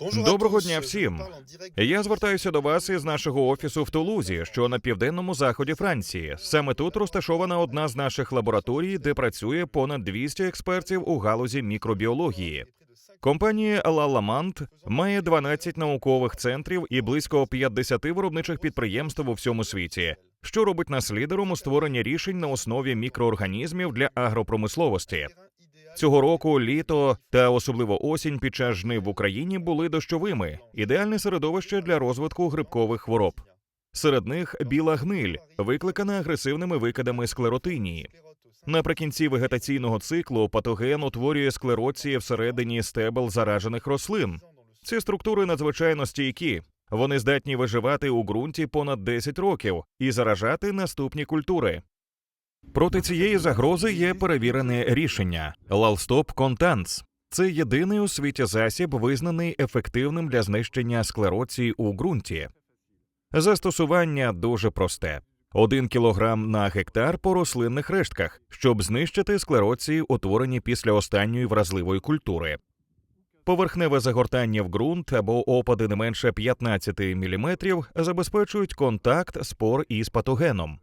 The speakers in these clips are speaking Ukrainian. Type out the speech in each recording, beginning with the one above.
Доброго дня всім. Я звертаюся до вас із нашого офісу в Тулузі, що на південному заході Франції. Саме тут розташована одна з наших лабораторій, де працює понад 200 експертів у галузі мікробіології. Компанія Лаламант має 12 наукових центрів і близько 50 виробничих підприємств у всьому світі, що робить нас лідером у створенні рішень на основі мікроорганізмів для агропромисловості. Цього року літо та особливо осінь під час жнив в Україні були дощовими, ідеальне середовище для розвитку грибкових хвороб. Серед них біла гниль, викликана агресивними викидами склеротинії. Наприкінці вегетаційного циклу патоген утворює склероції всередині стебел заражених рослин. Ці структури надзвичайно стійкі. Вони здатні виживати у ґрунті понад 10 років і заражати наступні культури. Проти цієї загрози є перевірене рішення Lalstop Contents. Це єдиний у світі засіб, визнаний ефективним для знищення склероції у ґрунті. Застосування дуже просте: 1 кілограм на гектар по рослинних рештках, щоб знищити склероції, утворені після останньої вразливої культури. Поверхневе загортання в ґрунт або опади не менше 15 мм забезпечують контакт спор із патогеном.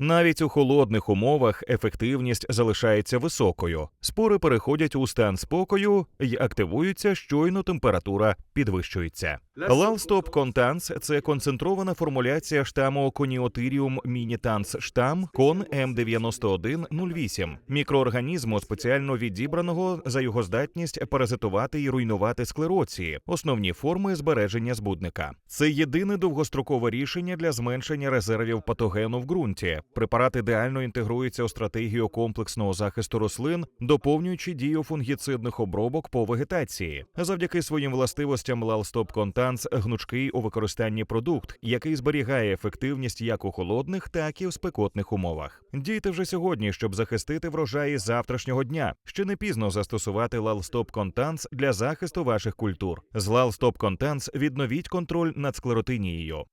Навіть у холодних умовах ефективність залишається високою. Спори переходять у стан спокою і активуються, щойно температура підвищується. Lalstop Contans – це концентрована формуляція штаму Coniotherium minitans штам кон М9108, мікроорганізму спеціально відібраного за його здатність паразитувати і руйнувати склероції, основні форми збереження збудника. Це єдине довгострокове рішення для зменшення резервів патогену в ґрунті. Препарат ідеально інтегрується у стратегію комплексного захисту рослин, доповнюючи дію фунгіцидних обробок по вегетації. Завдяки своїм властивостям Lalstop Contans гнучкий у використанні продукт, який зберігає ефективність як у холодних, так і в спекотних умовах. Дійте вже сьогодні, щоб захистити врожаї завтрашнього дня. Ще не пізно застосувати лалстоп контанс для захисту ваших культур. З лалстоп контанс відновіть контроль над склеротинією.